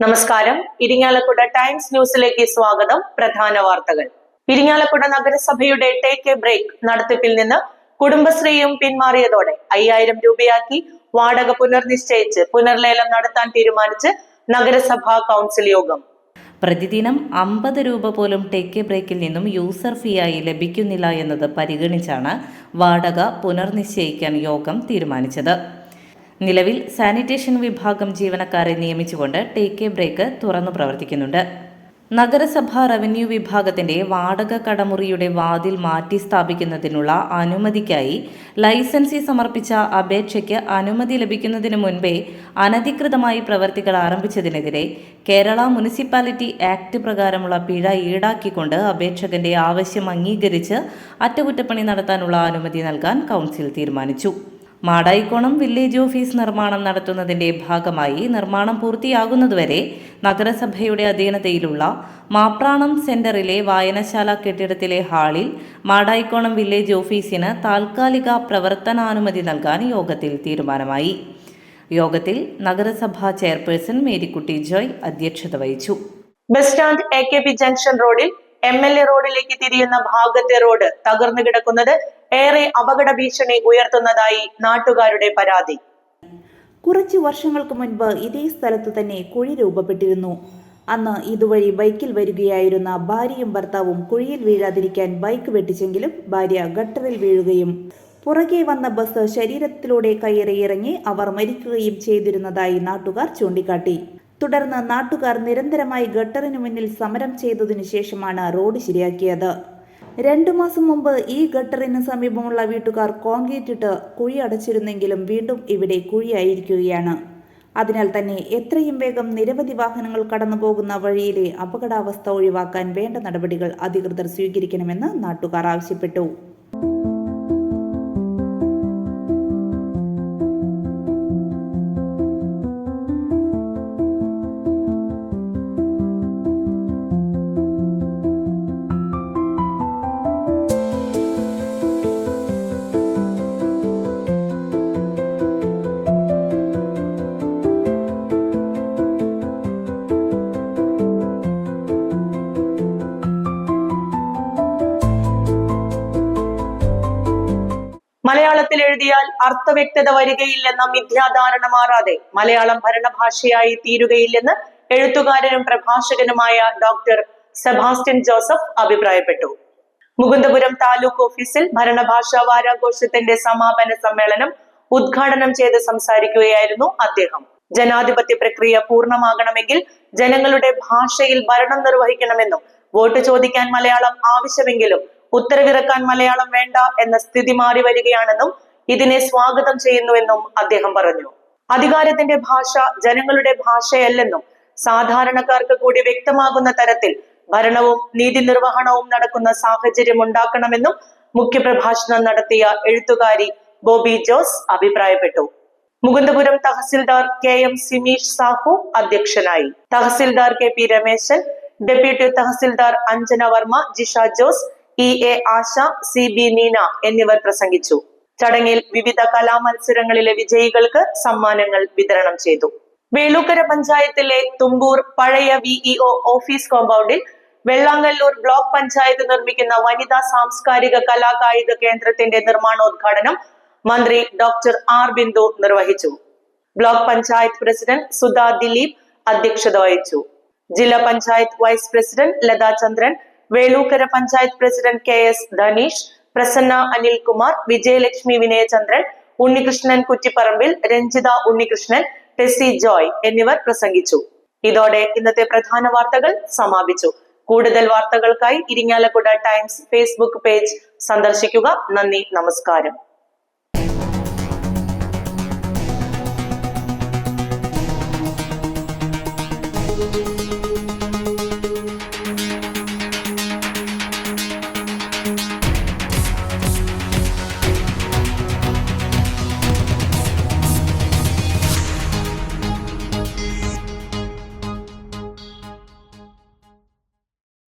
നമസ്കാരം. ഇരിങ്ങാലക്കുട ടൈംസ് ന്യൂസിലേക്ക് സ്വാഗതം. പ്രധാന വാർത്തകൾ. ഇരിങ്ങാലക്കുട നഗരസഭയുടെ ടേക്ക് എ ബ്രേക്ക് നടത്തിപ്പിൽ നിന്ന് കുടുംബശ്രീയും പിന്മാറിയതോടെ അയ്യായിരം രൂപയാക്കി വാടക പുനർനിശ്ചയിച്ച് പുനർലേലം നടത്താൻ തീരുമാനിച്ച് നഗരസഭാ കൗൺസിൽ യോഗം. പ്രതിദിനം അമ്പത് രൂപ പോലും ടേക്ക് ബ്രേക്കിൽ നിന്നും യൂസർ ഫീ ആയി ലഭിക്കുന്നില്ല എന്നത് പരിഗണിച്ചാണ് വാടക പുനർനിശ്ചയിക്കാൻ യോഗം തീരുമാനിച്ചത്. നിലവിൽ സാനിറ്റേഷൻ വിഭാഗം ജീവനക്കാരെ നിയമിച്ചുകൊണ്ട് ടേക്ക് എ ബ്രേക്ക് തുറന്നു പ്രവർത്തിക്കുന്നുണ്ട്. നഗരസഭാ റവന്യൂ വിഭാഗത്തിന്റെ വാടക കടമുറിയുടെ വാതിൽ മാറ്റി സ്ഥാപിക്കുന്നതിനുള്ള അനുമതിക്കായി ലൈസൻസി സമർപ്പിച്ച അപേക്ഷയ്ക്ക് അനുമതി ലഭിക്കുന്നതിന് മുൻപേ അനധികൃതമായി പ്രവർത്തികൾ ആരംഭിച്ചതിനെതിരെ കേരള മുനിസിപ്പാലിറ്റി ആക്ട് പ്രകാരമുള്ള പിഴ ഈടാക്കിക്കൊണ്ട് അപേക്ഷകന്റെ ആവശ്യം അംഗീകരിച്ച് അറ്റകുറ്റപ്പണി നടത്താനുള്ള അനുമതി നൽകാൻ കൗൺസിൽ തീരുമാനിച്ചു. മാടായിക്കോണം വില്ലേജ് ഓഫീസ് നിർമ്മാണം നടത്തുന്നതിന്റെ ഭാഗമായി നിർമ്മാണം പൂർത്തിയാകുന്നതുവരെ നഗരസഭയുടെ അധീനതയിലുള്ള മാപ്രാണം സെന്ററിലെ വായനശാല കെട്ടിടത്തിലെ ഹാളിൽ മാടായിക്കോണം വില്ലേജ് ഓഫീസിന് താൽക്കാലിക പ്രവർത്തനാനുമതി നൽകാൻ യോഗത്തിൽ തീരുമാനമായി. യോഗത്തിൽ നഗരസഭാ ചെയർപേഴ്സൺ മേരിക്കുട്ടി ജോയ് അധ്യക്ഷത വഹിച്ചു. Bus stand A K P junction റോഡിൽ എം എൽ എ റോഡിലേക്ക് തിരിയുന്ന ഭാഗത്തെ റോഡ് തകർന്നു കിടക്കുന്നത് ഏറെ അപകട ഭീഷണി ഉയർത്തുന്നതായി നാട്ടുകാരുടെ പരാതി. കുറച്ചു വർഷങ്ങൾക്ക് മുൻപ് ഇതേ സ്ഥലത്തു തന്നെ കുഴി രൂപപ്പെട്ടിരുന്നു. അന്ന് ഇതുവഴി ബൈക്കിൽ വരികയായിരുന്ന ഭാര്യയും ഭർത്താവും കുഴിയിൽ വീഴാതിരിക്കാൻ ബൈക്ക് വെട്ടിച്ചെങ്കിലും ഭാര്യ ഗട്ടറിൽ വീഴുകയും പുറകെ വന്ന ബസ് ശരീരത്തിലൂടെ കയറി ഇറങ്ങി അവർ മരിക്കുകയും ചെയ്തിരുന്നതായി നാട്ടുകാർ ചൂണ്ടിക്കാട്ടി. തുടർന്ന് നാട്ടുകാർ നിരന്തരമായി ഗട്ടറിനു മുന്നിൽ സമരം ചെയ്തതിനു ശേഷമാണ് റോഡ് ശരിയാക്കിയത്. രണ്ടു മാസം മുമ്പ് ഈ ഗട്ടറിന് സമീപമുള്ള വീട്ടുകാർ കോൺക്രീറ്റ് ഇട്ട് കുഴി അടച്ചിരുന്നെങ്കിലും വീണ്ടും ഇവിടെ കുഴിയായിരിക്കുകയാണ്. അതിനാൽ തന്നെ എത്രയും വേഗം നിരവധി വാഹനങ്ങൾ കടന്നുപോകുന്ന വഴിയിലെ അപകടാവസ്ഥ ഒഴിവാക്കാൻ വേണ്ട നടപടികൾ അധികൃതർ സ്വീകരിക്കണമെന്ന് നാട്ടുകാർ ആവശ്യപ്പെട്ടു. മലയാളത്തിൽ എഴുതിയാൽ അർത്ഥവ്യക്തത വരികയില്ലെന്ന മിഥ്യാധാരണ മാറാതെ മലയാളം ഭരണഭാഷയായി തീരുകയില്ലെന്ന് എഴുത്തുകാരനും പ്രഭാഷകനുമായ ഡോക്ടർ സെബാസ്റ്റ്യൻ ജോസഫ് അഭിപ്രായപ്പെട്ടു. മുകുന്ദപുരം താലൂക്ക് ഓഫീസിൽ ഭരണഭാഷാ വാരാഘോഷത്തിന്റെ സമാപന സമ്മേളനം ഉദ്ഘാടനം ചെയ്ത് സംസാരിക്കുകയായിരുന്നു അദ്ദേഹം. ജനാധിപത്യ പ്രക്രിയ പൂർണമാകണമെങ്കിൽ ജനങ്ങളുടെ ഭാഷയിൽ ഭരണം നിർവഹിക്കണമെന്നും വോട്ട് ചോദിക്കാൻ മലയാളം ആവശ്യമെങ്കിലും ഉത്തരവിറക്കാൻ മലയാളം വേണ്ട എന്ന സ്ഥിതി മാറി വരികയാണെന്നും ഇതിനെ സ്വാഗതം ചെയ്യുന്നുവെന്നും അദ്ദേഹം പറഞ്ഞു. അധികാരത്തിന്റെ ഭാഷ ജനങ്ങളുടെ ഭാഷയല്ലെന്നും സാധാരണക്കാർക്ക് കൂടി വ്യക്തമാകുന്ന തരത്തിൽ ഭരണവും നീതി നിർവഹണവും നടക്കുന്ന സാഹചര്യം ഉണ്ടാക്കണമെന്നും മുഖ്യപ്രഭാഷണം നടത്തിയ എഴുത്തുകാരി ബോബി ജോസ് അഭിപ്രായപ്പെട്ടു. മുകുന്ദപുരം തഹസിൽദാർ കെ എം സിമീഷ് സാഹു അധ്യക്ഷനായി. Tahsildar K P Rameshan deputy tahsildar Anjana Varma Jisha Jose E A Asha C B Neena എന്നിവർ പ്രസംഗിച്ചു. ചടങ്ങിൽ വിവിധ കലാമത്സരങ്ങളിലെ വിജയികൾക്ക് സമ്മാനങ്ങൾ വിതരണം ചെയ്തു. വേളൂക്കര പഞ്ചായത്തിലെ തുമ്പൂർ പഴയ വിഇഒ ഓഫീസ് കോമ്പൗണ്ടിൽ വെള്ളാങ്ങല്ലൂർ ബ്ലോക്ക് പഞ്ചായത്ത് നിർമ്മിക്കുന്ന വനിതാ സാംസ്കാരിക കലാകായിക കേന്ദ്രത്തിന്റെ നിർമ്മാണോദ്ഘാടനം മന്ത്രി ഡോക്ടർ ആർ ബിന്ദു നിർവഹിച്ചു. ബ്ലോക്ക് പഞ്ചായത്ത് പ്രസിഡന്റ് സുധാ ദിലീപ് അധ്യക്ഷത വഹിച്ചു. ജില്ലാ panchayat vice president Latha Chandran Velookkara panchayat president K S Dhaneesh Prasanna Anilkumar Vijayalakshmi Vinayachandran Unnikrishnan Kuttiparambil Ranjitha Unnikrishnan Tessy Joy എന്നിവർ പ്രസംഗിച്ചു. ഇതോടെ ഇന്നത്തെ പ്രധാന വാർത്തകൾ സമാപിച്ചു. കൂടുതൽ വാർത്തകൾക്കായി ഇരിങ്ങാലക്കുട ടൈംസ് ഫേസ്ബുക്ക് പേജ് സന്ദർശിക്കുക. നന്ദി നമസ്കാരം.